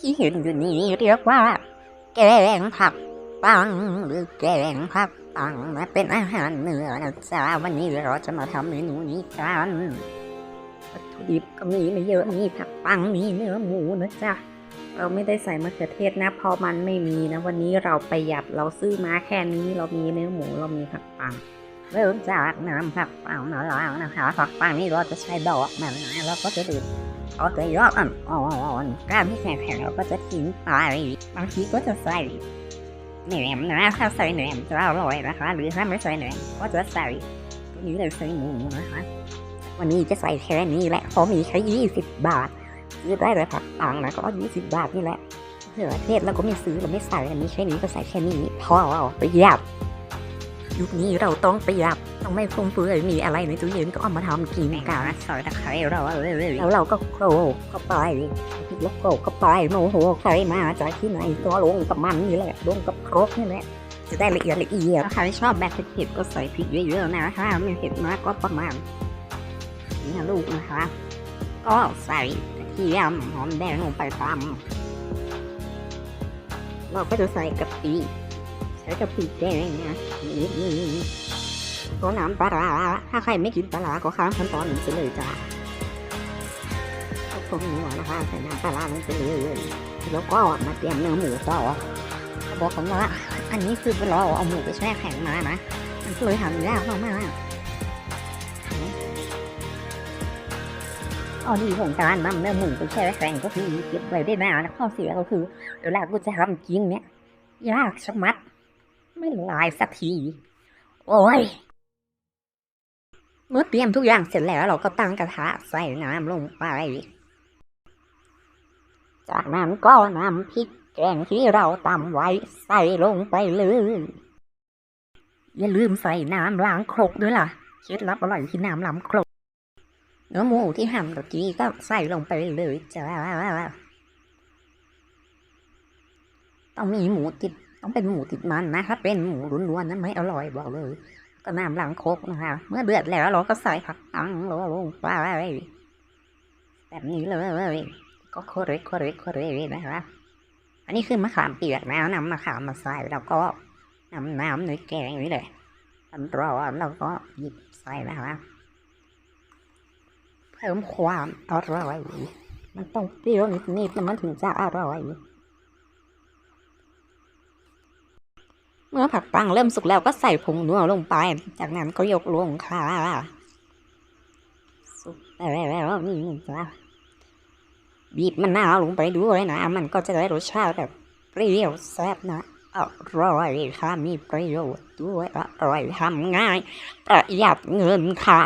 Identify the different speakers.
Speaker 1: ที่เห็นอยู่นี้เรียกว่า แกงผักปังหรือแกงผักปังนะเป็นอาหารเหนือนะจ๊ะวันนี้เราจะมาทำเมนูนี้กันวัตถุดิบก็มีไม่เยอะมีผักปังมีเนื้อหมูนะจ๊ะ
Speaker 2: เราไม่ได้ใส่มะเขือเทศนะเพอมันไม่มีนะ วันนี้เราประหยัดเราซื้อมาแค่นี้เรามีเนื้อหมูเรามีผักปัง
Speaker 1: เริ่มจากน้ำผักปังมาล้วนะคะผักปังนี่เราจะใช้ดอกมันนะเราก็จะดูด เอาแต่ยอดอ่อนๆก้านที่แข็งๆเราก็จะทิ้งไปบางทีก็จะใส่หนมนะถ้าใส่แหนมจะอร่อยนะคะหรือถ้าไม่ใส่แหนมก็จะใส่ตัวนี้เลยใส่หมูนะคะวันนี้จะใส่แค่นี้แหละเพราะมีแค่ยี่สิบบาทซื้อได้เลยผักปังนะก็ยี่สิบบาทนี่แหละเขือเทศเราก็ไม่ซื้อเราไม่ใส่อันนี้แค่นี้ก็ใส่แค่นี้พอประหยัด ยุคนี้เราต้องประหยัดต้องไม่ฟุ่มเฟือยมีอะไรในตู้เย็นก็เอามาทำกินกันซอยตะไคร้เราเลยแล้วเราก็โครกเข้าไปพริกแล้วโครกเข้าไปโมโหใครมาจากที่ไหนตัวลงกับมันนี่แหละลงกับโครกนี่แหละจะได้ละเอียดละเอียดถ้าใครชอบแบบเผ็ดๆก็ใส่พริกเยอะๆนะถ้าไม่เผ็ดมากก็ประมาณนี่นะลูกนะคะ ก็ใส่กระเทียมหอมแดงลงไปตำเราก็จะใส่กะปิ ใช้กะปิแดงนะนิดนึงก็น้ำปลาร้าถ้าใครไม่กินปลาร้าก็ข้ามขั้นตอนนี้ไปเลยจ้าก็พวกนี้นะคะใส่น้ำปลาร้าลงไปเลยแล้วก็มาเตรียมเนื้อหมูต่อบอกผมว่าอันนี้คือเราเอาหมูไปแช่แข็งมานะมันเลยทำยากมากๆอ๋อดีของการนำเนื้อหมูไปแช่แข็งก็คือเก็บไว้ได้นานข้อเสียก็คือเวลากูจะทำกินเนี่ยยากชะมัด ไม่ลายสักที โอ้ยเมื่อเตรียมทุกอย่างเสร็จแล้วเราก็ตั้งกระทะใส่น้ำลงไป จากนั้นก็นำพริกแกงที่เราตำไว้ใส่ลงไปเลย อย่าลืมใส่น้ำล้างครกด้วยล่ะ เคล็ดลับอร่อยที่น้ำล้างครก เนื้อหมูที่หั่นตะกี้ก็ใส่ลงไปเลยจ้าต้องมีหมูติด ต้องเป็นหมูติดมันนะถ้าเป็นหมูล้วนๆนั้นไม่อร่อยบอกเลย ก็น้ำล้างโคกนะคะเมื่อเดือดแล้วเราก็ใส่ผักตังลงลงไปแบบนี้เลยก็โคเรกโคเรกโคเรกนะคะอันนี้คือมะขามเปียกนะนำมะขามมาใส่แล้วก็นำน้ำในแกงนี่เลยอันร้อนแล้วก็หยิบใส่นะคะเพิ่มความอร่อยมันต้องเปรี้ยวนิดๆแล้วมันถึงจะอร่อย เมื่อผักปังเริ่มสุกแล้วก็ใส่ผงนัวลงไป จากนั้นก็ยกลงค่ะสุกแล้วนี่จ้ะบีบมะนาวลงไปด้วยนะ มันก็จะได้รสชาติแบบเปรี้ยวแซ่บนะอร่อยค่ะมีประโยชน์ด้วยอร่อยทำง่ายประหยัดเงินค่ะ